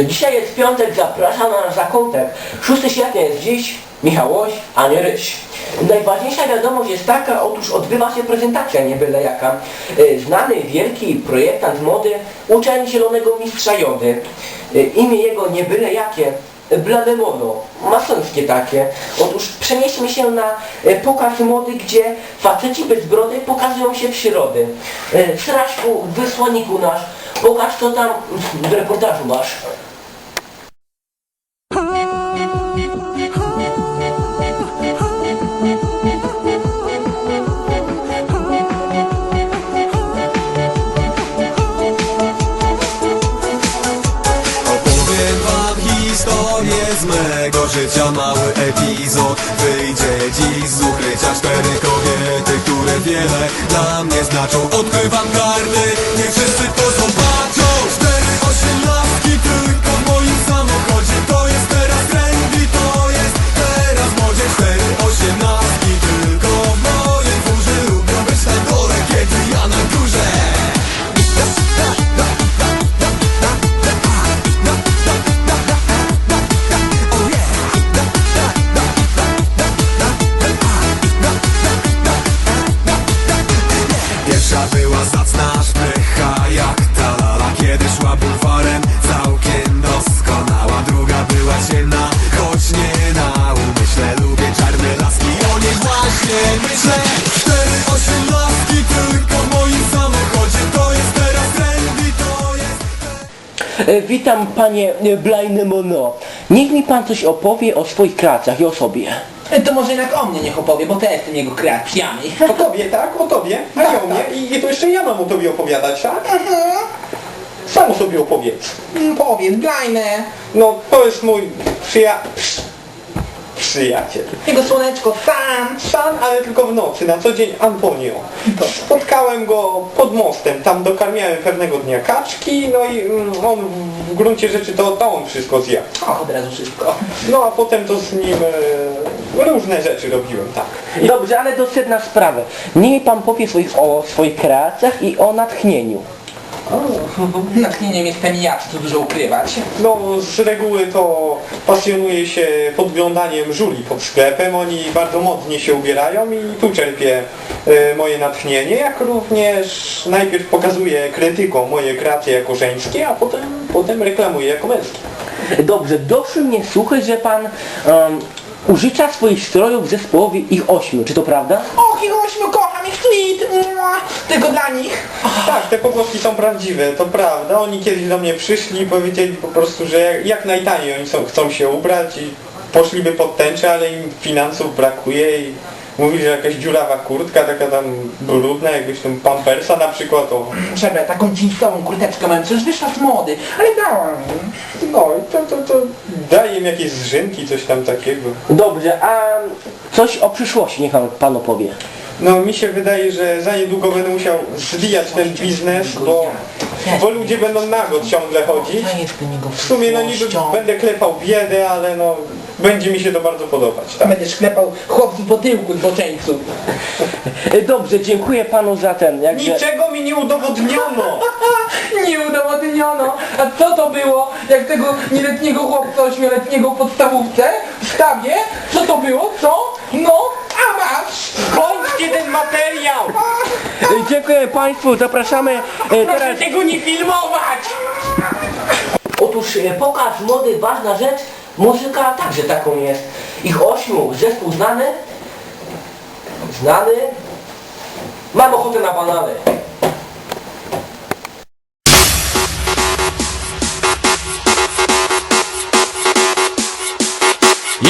Y, Dzisiaj jest piątek, zapraszam na zakątek. 6 sierpnia jest dziś, Michał Łoś, a nie Ryś. Najważniejsza wiadomość jest taka, otóż odbywa się prezentacja nie byle jaka. Y, Znany wielki projektant mody, uczeń zielonego mistrza jody. Y, Imię jego nie byle jakie, Blademono, masońskie takie. Otóż przenieśmy się na e, pokaz mody, gdzie faceci bez brody pokazują się przyrody. E, Sraśku, wysłanniku nasz, pokaż co tam w reportażu masz. Wiele dla mnie znaczą. Odkrywam karty, nie wszyscy to zobaczą Witam panie e, Blajny Mono. Niech mi pan coś opowie o swoich kreacjach i o sobie. To może jednak o mnie niech opowie, bo to jestem jego kreacjami. O tobie, tak? O tobie? A nie o mnie? I, I to jeszcze ja mam o tobie opowiadać, tak? Sam o sobie opowiedz. Mm, Powiedz, Blajne. No, to jest mój przyja... Przyjaciel. Jego słoneczko sam. San, ale tylko w nocy, na co dzień Antonio. Spotkałem go pod mostem, tam dokarmiałem pewnego dnia kaczki, no i mm, on w gruncie rzeczy to, to on wszystko zjadł. O, od razu wszystko. No a potem to z nim e, różne rzeczy robiłem, tak. Dobrze, ale do sedna sprawy. Niech pan powie swoich, o swoich kreacjach i o natchnieniu. Natchnieniem jestem ja, co tu dużo ukrywać. No z reguły to pasjonuje się podglądaniem żuli pod sklepem, oni bardzo modnie się ubierają i tu czerpię e, moje natchnienie, jak również najpierw pokazuję krytykom moje kreacje jako żeńskie, a potem, potem reklamuję jako męskie. Dobrze, doszły mnie słuchy, że pan um, użycza swoich strojów zespołowi ich ośmiu, czy to prawda? Och, ich ośmiu kocham, ich tweet. Mua. Tylko dla nich. Tak, te pogłoski są prawdziwe, to prawda. Oni kiedyś do mnie przyszli i powiedzieli po prostu, że jak, jak najtaniej oni są, chcą się ubrać i poszliby pod tęczę, ale im finansów brakuje i mówili, że jakaś dziurawa kurtka, taka tam brudna, jakiegoś tam pampersa na przykład, o. Trzeba taką jeansową kurteczkę mam, przecież wyszła z mody. Ale dałam. No i to, to, to daje im jakieś zrzynki, coś tam takiego. Dobrze, a coś o przyszłości niech pan- pan opowie. No mi się wydaje, że za niedługo będę musiał zwijać ten biznes, bo, bo ludzie będą nago ciągle chodzić. W sumie no niby będę klepał biedę, ale no będzie mi się to bardzo podobać, tak. Będziesz klepał chłopców po tyłku zboczeńców. Dobrze, dziękuję panu za ten, jakże... Niczego mi nie udowodniono! Nie udowodniono. A co to było, jak tego nieletniego chłopca ośmioletniego w podstawówce w sztabie? Co to było? Co? No, a masz! Ten materiał! Dziękuję państwu, zapraszamy e, Proszę teraz... tego nie filmować! Otóż e, pokaz mody, ważna rzecz, muzyka także taką jest. Ich ośmiu, zespół znany, znany, mam ochotę na banany.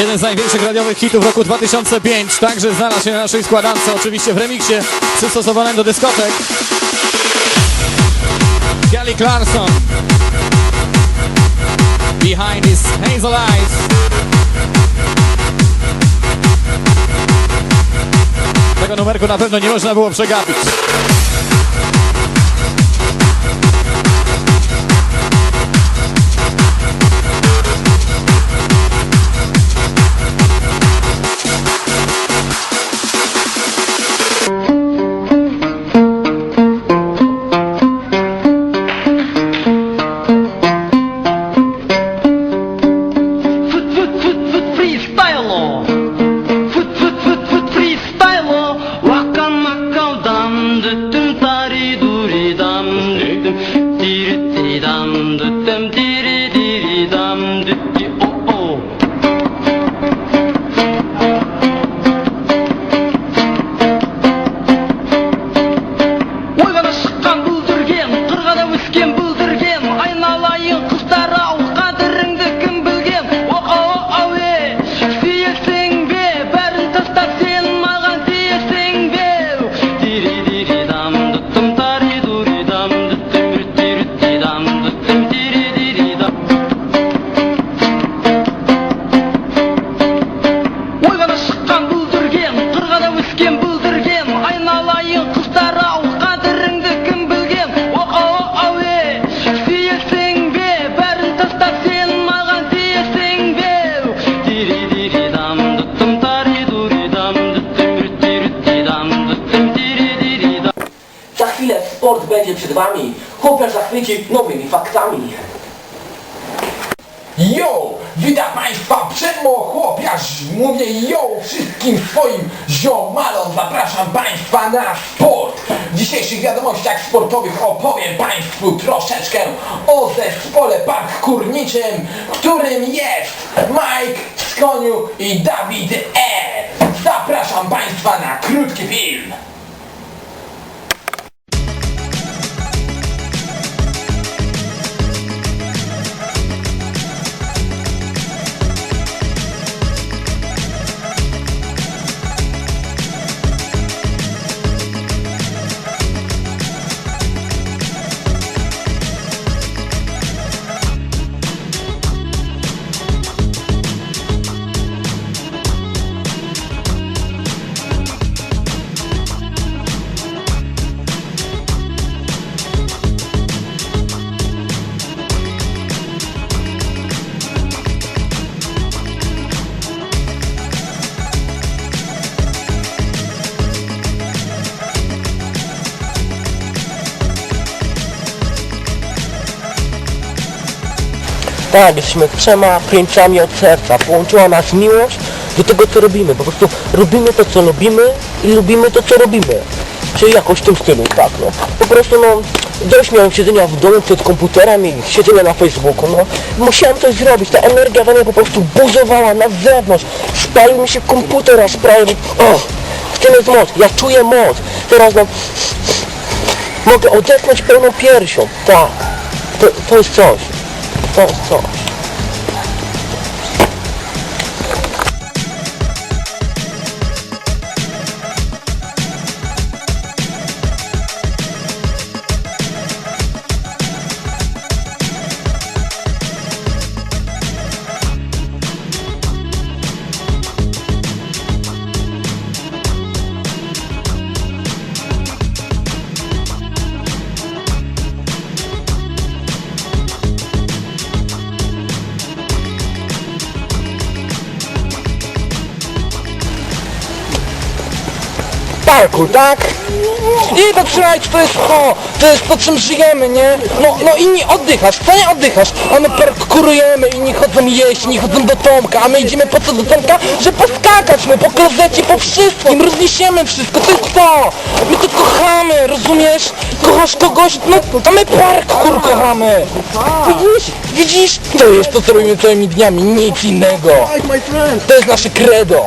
Jeden z największych radiowych hitów roku 2005 także znalazł się na naszej składance, oczywiście w remiksie przystosowanym do dyskotek. Kelly Clarkson. Behind his hazel eyes. Tego numerku na pewno nie można było przegapić. Będzie przed wami. Chłopiec zachwyci nowymi faktami. Yo! Witam Państwa, Przemo Chłopiarz! Mówię yo wszystkim swoim ziomalom! Zapraszam Państwa na sport! W dzisiejszych wiadomościach sportowych opowiem Państwu troszeczkę o zespole parkurniczym, którym jest Mike Skoniu i Dawid E. Zapraszam Państwa na krótki film! Tak, jesteśmy trzema princami od serca. Połączyła nas miłość do tego, co robimy. Po prostu robimy to, co lubimy i lubimy to, co robimy. Czyli jakoś w tym stylu, tak no. Po prostu no, dość miałem siedzenia w domu przed komputerem i siedzenia na Facebooku, no. Musiałem coś zrobić, ta energia we mnie po prostu buzowała na zewnątrz. Spalił mi się komputer, a sprawił, o, w tym jest moc, ja czuję moc. Teraz no, mogę odetchnąć pełną piersią, tak. To, to jest coś. To jest parku, tak? I to trzymajcie, to jest to, to jest to czym żyjemy, nie? No, no inni oddychasz, co nie oddychasz? A my parkurujemy, inni chodzą jeść, inni chodzą do Tomka, a my idziemy po co do Tomka? Że poskakać, my po klozecie, po wszystkim, rozniesiemy wszystko, to jest to! My to kochamy, rozumiesz? Kochasz kogoś, no to my parkour kochamy! Widzisz? Widzisz? To jest to, co robimy całymi dniami, nic innego! To jest nasze credo!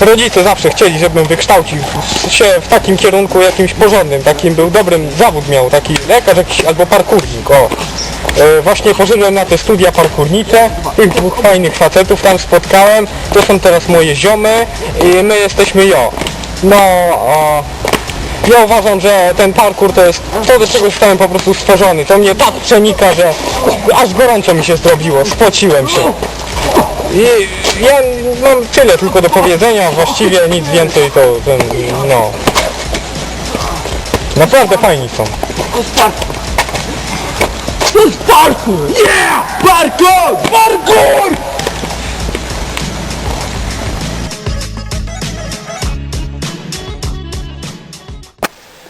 Rodzice zawsze chcieli, żebym wykształcił się w takim kierunku jakimś porządnym, takim był dobrym zawód miał, taki lekarz jakiś albo parkurnik, o. E, właśnie poszedłem na te studia parkurnicze, tych dwóch fajnych facetów tam spotkałem, to są teraz moje ziomy i my jesteśmy jo. No, o, ja uważam, że ten parkour to jest to, do czego zostałem po prostu stworzony. To mnie tak przenika, że aż gorąco mi się zrobiło, spociłem się. I ja mam tyle tylko do powiedzenia, właściwie nic więcej to ten, no. Naprawdę fajni są. To jest parkour! Yeah! Parkour! Parkour!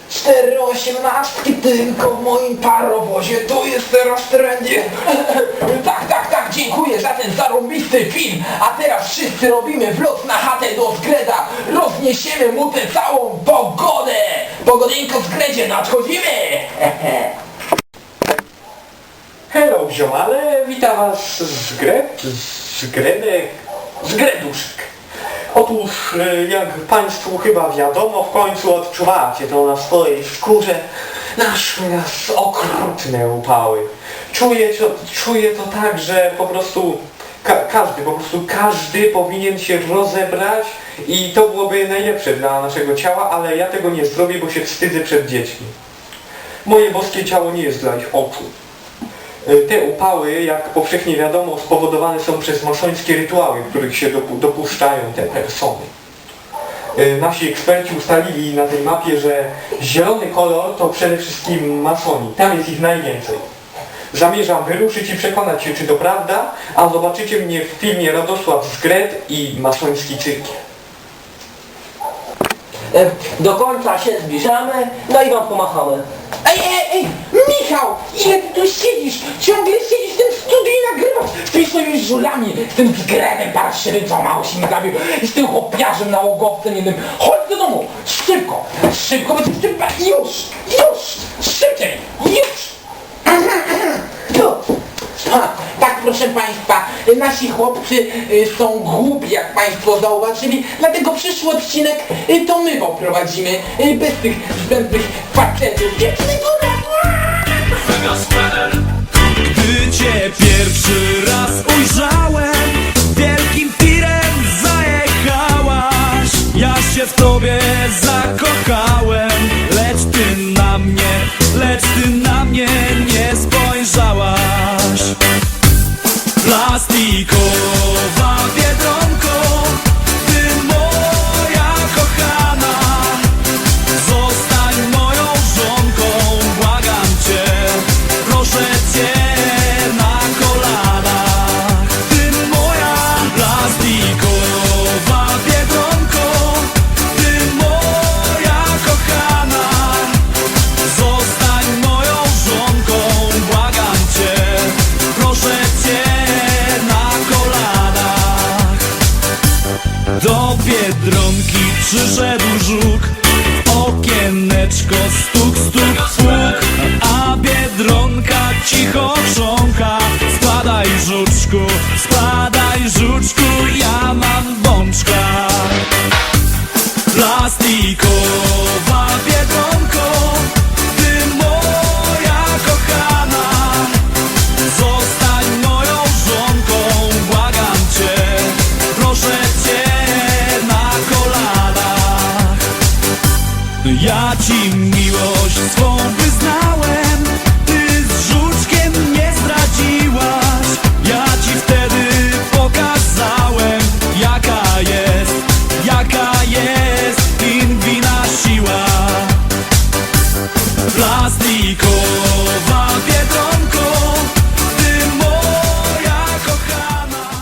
Cztery osiemnastki tylko w moim parowozie, to jest teraz trendzie. tak, tak, tak, dziękuję za ten zarąbisty film. A teraz wszyscy robimy vlog na chatę do Zgreda. Rozniesiemy mu tę całą pogodę. Pogodynko Zgredzie, nadchodzimy. Hello ziomale, witam was z Gret, z Gredek, Zgreduszek. Otóż, y, jak Państwu chyba wiadomo, w końcu odczuwacie to na swojej skórze. Naszły nas okrutne upały. Czuję czuję to tak, że po prostu ka każdy, po prostu każdy powinien się rozebrać i to byłoby najlepsze dla naszego ciała, ale ja tego nie zrobię, bo się wstydzę przed dziećmi. Moje boskie ciało nie jest dla ich oczu. Y, Te upały, jak powszechnie wiadomo, spowodowane są przez masońskie rytuały, których się dopu- dopuszczają te persony. Y, Nasi eksperci ustalili na tej mapie, że zielony kolor to przede wszystkim masoni. Tam jest ich najwięcej. Zamierzam wyruszyć i przekonać się, czy to prawda, a zobaczycie mnie w filmie Radosław Zgret i masoński cyrkiel. E, Do końca się zbliżamy, no i wam pomachamy. Ej, ej, ej, Michał, ile ty tu siedzisz? Ciągle siedzisz w tym studiu i nagrywasz z tymi swoimi żulami, z tym zgredem parszywym, co mało się nagrabił, i z tym chłopiarzem na łogowce jednym. Chodź do domu, szybko, szybko, bo ty szybko, już, już, szybciej, już. Tak proszę Państwa, nasi chłopcy y, są głupi, jak Państwo zauważyli, dlatego przyszły odcinek y, to my go prowadzimy, y, bez tych zbędnych facetów. Gdy cię pierwszy raz ujrzałem Wielkim tirem zajechałaś. Ja się w tobie zakochałem lecz ty na mnie nie spojrzałaś. Plastikowa biedronko przyszedł żuk okieneczko she